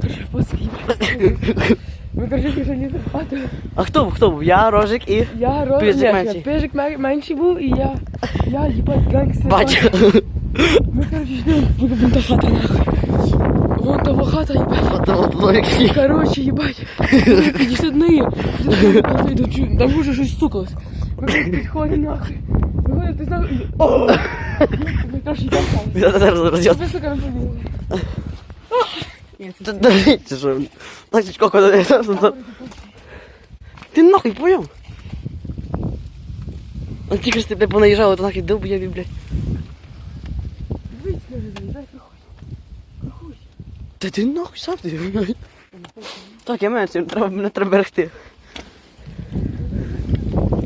Короче, пацки. Ми, короче, пішли лізти в хату. А хто був? Хто був? Я, Рожик і. Я Рожик, Пижик менший. Пижик менший був, і я, я, їбать, гангстер. Батя. Ми, короче, йдемо, вон та хата, нахуй. Вон та во хата, їбать. От от логік. Короче, їбать. Ми підійшли до неї. Там уже щось стукалось. Ми підходимо, нахуй. Виходить, ти. О! Ми, короче, йдемо. Я зараз роз'яс. Ми, сука, не дивіться, що. Чекай, Ти нахуй поняв? А тільки ж ти блядь, понаїжджали, то нахуй довб'єві, блядь. Дивись, каже, дай проходь. Проходь. Та ти нахуй сам ти. Так, я маю цим, треба, мене треба берегти.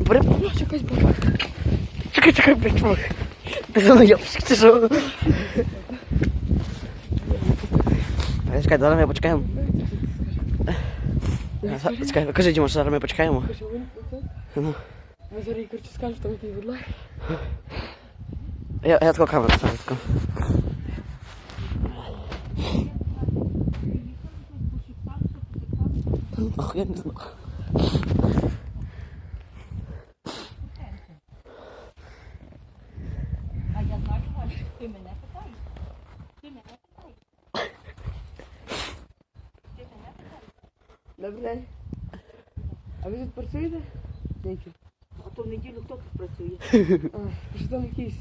Бери, Ось якась баба. чекай, чекай, блядь, чувак. Ти за мною йобщик, що? А, Чекай, зараз ми почекаємо. А, Чекай, кажи, Діма, що зараз ми почекаємо. Каже, він оце. Ну. Ми зараз їй, короче, скажемо, там який будь Я, я таку камеру ставлю. таку. Ах, я не знаю. Добрий день. А ви тут працюєте? Ніки. А то в неділю хто тут працює? А, що там якийсь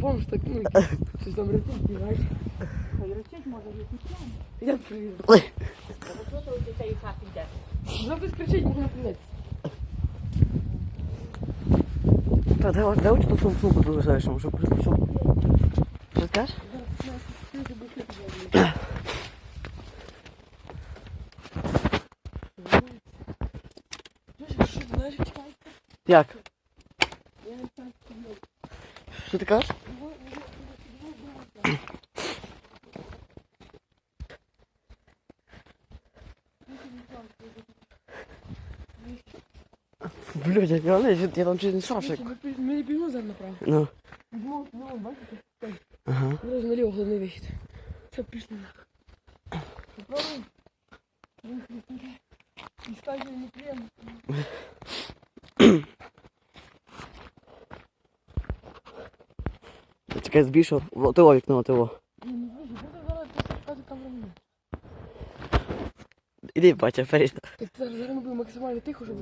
бомж так, ну, якийсь, щось там рятує, бігає. Хай речить, може, є кучами. Я приїду. Ой, А ви що то до цієї хати йдеш? Запис кричить, можна прийняти. та давай, давай ту сумку, сумку тут залишимо, щоб щоб- Що скажеш? Як? Не що ти кажеш? Блядь, я, я, я, я там чуть не. Ми пі- Ми не підемо зараз направо. Ну, Йдемо, ну, бачите? ага. Зараз наліво головний вихід. Все, пішли нахуй. Попробуємо. І скажемо, не приємно. Чекай, збільшив. В того вікно, того. Ні, не знаю, буде зараз показувати камеру. Іди, батя, вперед. Так зараз зараз ми будемо максимально тихо, щоб...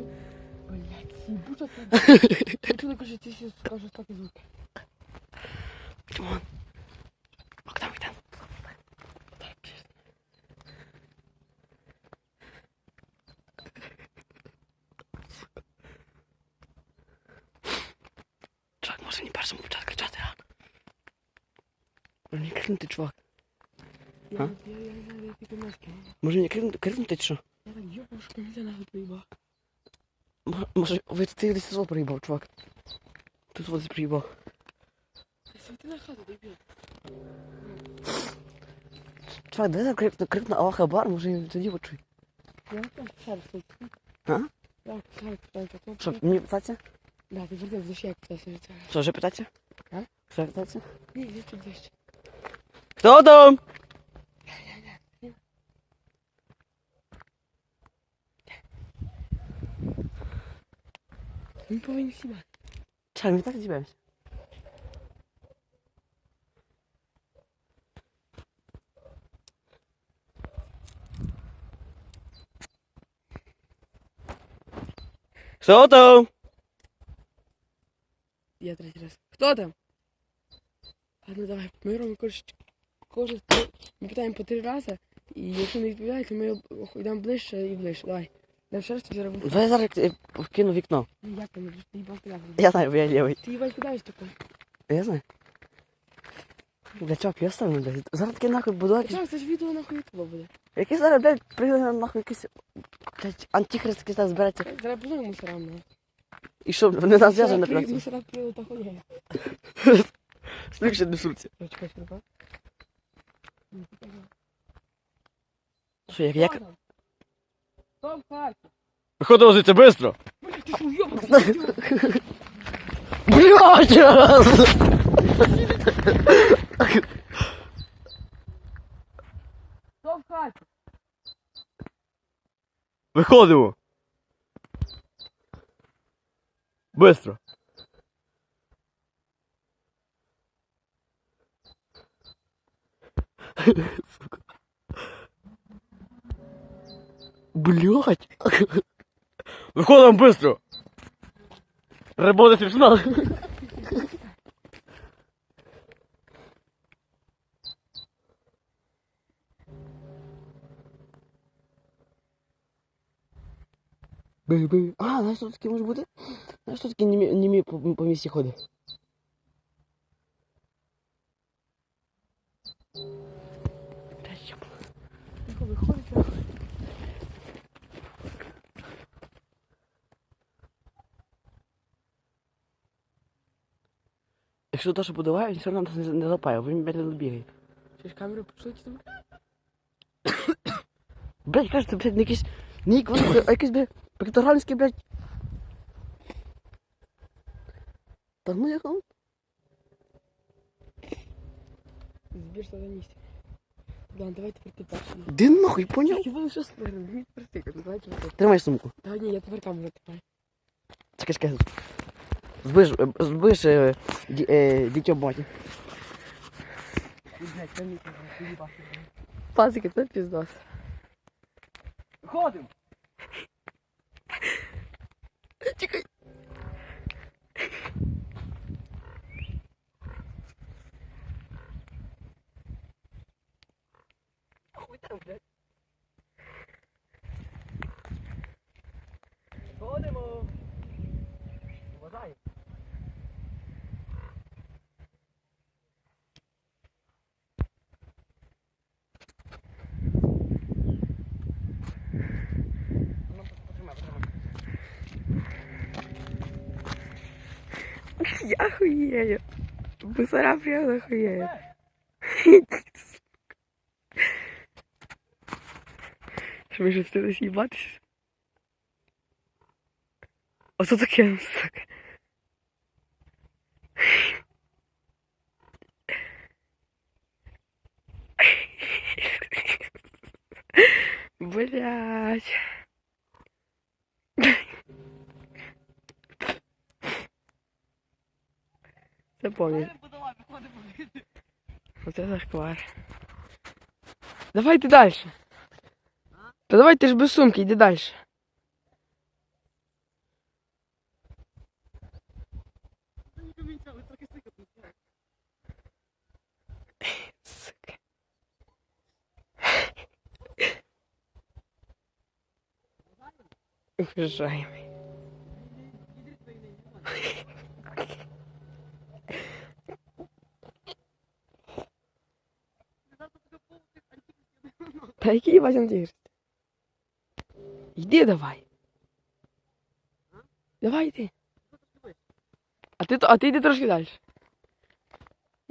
Блять, сібуча це. Я чую, каже, ці всі скажуть так і звуки. Дімон. Богдан, йдемо. Чувак, може не першому почати кричати, а? Може не крикнути, чувак. А? я- я. Може не крикнути, крикнути чи що? Я. М- Може, ви ти десь зло приїбав, чувак. Тут хату, дебіл. Чувак, давай крикну, крикну Аллах Абар, може він тоді. Я тут. А? Я що мені питатися? Да, ти вернеш, за що як питався від цього. Що, вже питатися? А? Що питатися? Ні, ні, тут десь. Хто там? Ми повинні всі мати. Чекай, ми так зіб'ємося. Хто там? Я третій раз. Хто там? Ну давай, ми робимо кожен, кожен, ми питаємо по три рази, і якщо не відповідає, то ми йдемо ближче і ближче. Давай. Давай ще раз тобі зараз. Давай я зараз вкину вікно. Ну, Як там, ти їбав телефон. Я знаю, бо я лівий. Ти їбать кидаєш таку. Я знаю. Бля, чувак, я ставлю, блядь. Зараз таке нахуй буду якийсь... Так, це ж відео нахуй ютуба буде. Який зараз, блядь, прийде нахуй якийсь... Блядь, антихрист якийсь зараз збереться. Зараз позвонимо мусорам. ну. І що, вони нас зв'яжуть на Мусора пляці? Мусора прийде та хуйня. Смішно несуться. Чекай, чекай. Що, як, як? Хто в хаті? Виходимо звідси швидко! Блядь, ти ж уйобок. Блядь! Хаті? Виходимо. Быстро. Сука. Блять. Виходимо быстро. Работать смешно. Бей-бей. А, знаєш, що таке може бути? Знаєш, що таке німі, німі по, по місті ходить? Якщо то, що подаває, він все одно нас не, не лапає, він медленно бігає. Чи ж камеру чи там? Блять, кажете, блядь, не якийсь, не якийсь, а якийсь, блядь, пектограмський, блядь. Та ну як он? Збір сатаністів. Ладно, давай тепер ти перший. Де нахуй, поняв? Я буду щось не давай тепер. Тримай сумку. Та ні, я тепер камеру тепер. Чекай, чекай. Збиш, збиш е, ді, е, дитя баті. Пасики, це піздос. Ходим! Чекай. Хуй там, блядь. Ходимо. Я хуєю. Бусара прямо хуєю. Що ви ж встигли їбатися? Ото таке, сука. Блять. Це повністю. Оце зашквар. Давай ти далі. Та давай ти ж без сумки, йди далі. Сука. Уважаемый. Та який Вася антигрист? Йди давай. Давай йди. А ти, а ти йди трошки далі.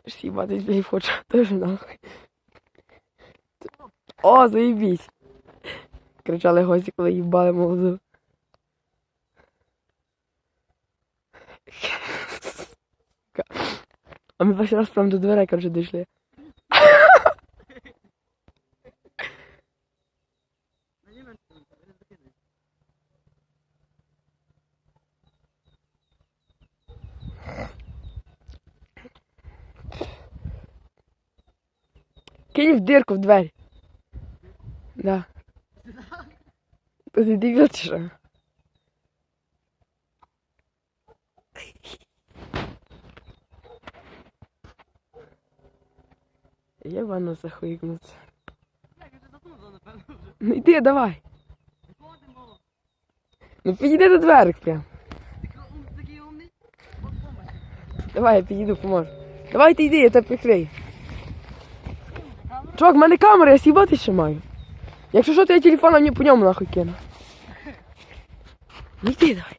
Я ж с'їбатись, блядь, хочу. Тоже нахуй. О, заїбісь. Кричали гості, коли їбали молоду. А ми перший раз прям до дверей, короче, дійшли. Кинь в дирку в двері. Да. Ти дебіл чи що? Єбано захуїкнуться. Ну йди, давай. Ну підійди до дверок прям. Давай, я підійду, поможу. Давай ти йди, я тебе прикрию. Чувак, в мене камера, я сібати ще маю. Якщо що, то я телефон мені по ньому нахуй кину. Ну йди давай.